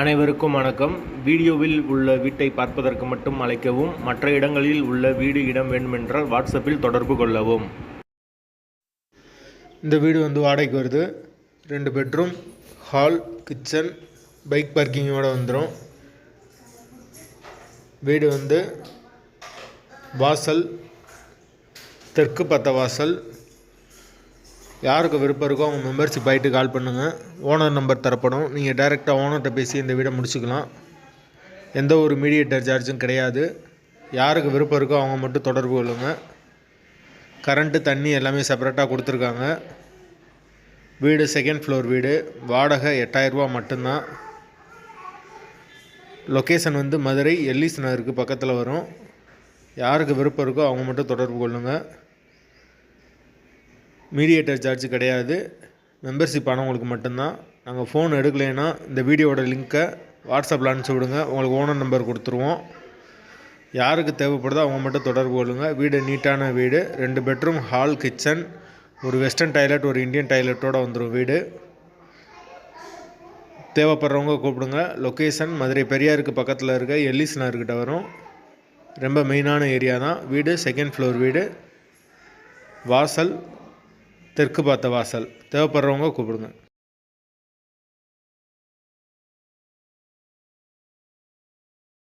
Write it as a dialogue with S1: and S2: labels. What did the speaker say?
S1: அனைவருக்கும் வணக்கம். வீடியோவில் உள்ள வீட்டை பார்ப்பதற்கு மட்டும் அழைக்கவும் மற்ற இடங்களில் உள்ள வீடு இடம் வேண்டுமென்றால் வாட்ஸ்அப்பில் தொடர்பு கொள்ளவும். இந்த வீடு வந்து வாடகைக்கு வருது. ரெண்டு பெட்ரூம் ஹால் கிச்சன் பைக் பார்க்கிங்கோட வந்துடும் வீடு வந்து வாசல் தெற்கு பத்த வாசல் யாருக்கு விருப்பம் இருக்கோ அவங்க மெம்பர்ஷிப் ஆகிட்டு கால் பண்ணுங்கள் ஓனர் நம்பர் தரப்படும். நீங்கள் டைரெக்டாக ஓனர்கிட்ட பேசி இந்த வீடை முடிச்சுக்கலாம். எந்த ஒரு மீடியேட்டர் சார்ஜும் கிடையாது. யாருக்கு விருப்பம் இருக்கோ அவங்க மட்டும் தொடர்பு கொள்ளுங்கள் கரண்ட்டு தண்ணி எல்லாமே செப்பரேட்டாக கொடுத்துருக்காங்க. வீடு செகண்ட் ஃப்ளோர் வீடு. வாடகை எட்டாயிரரூபா மட்டும்தான். லொக்கேஷன் வந்து மதுரை எல்லிஸ் நகருக்கு பக்கத்தில் வரும். யாருக்கு விருப்பம் இருக்கோ அவங்க மட்டும் தொடர்பு கொள்ளுங்கள் மீடியேட்டர் சார்ஜ் கிடையாது. மெம்பர்ஷிப் ஆனவங்களுக்கு மட்டும்தான். நாங்கள் ஃபோன் எடுக்கலைன்னா இந்த வீடியோவோட லிங்க்கை வாட்ஸ்அப்பில் அனுப்பிச்சி விடுங்க. உங்களுக்கு ஓனர் நம்பர் கொடுத்துருவோம். யாருக்கு தேவைப்படுதோ அவங்க மட்டும் தொடர்பு கொள்ளுங்க. வீடு நீட்டான வீடு. ரெண்டு பெட்ரூம் ஹால் கிச்சன் ஒரு வெஸ்டர்ன் டாய்லெட் ஒரு இந்தியன் டாய்லெட்டோடு வந்துடும் வீடு. தேவைப்படுறவங்க கூப்பிடுங்க. லொக்கேஷன் மதுரை பெரியாருக்கு பக்கத்தில் இருக்க எல்லிஸ் நகர்கிட்ட வரும். ரொம்ப மெயினான ஏரியா தான். வீடு செகண்ட் ஃப்ளோர் வீடு. வாசல் தெற்கு பார்த்த வாசல். தேவைப்படுறவங்க கூப்பிடுங்க.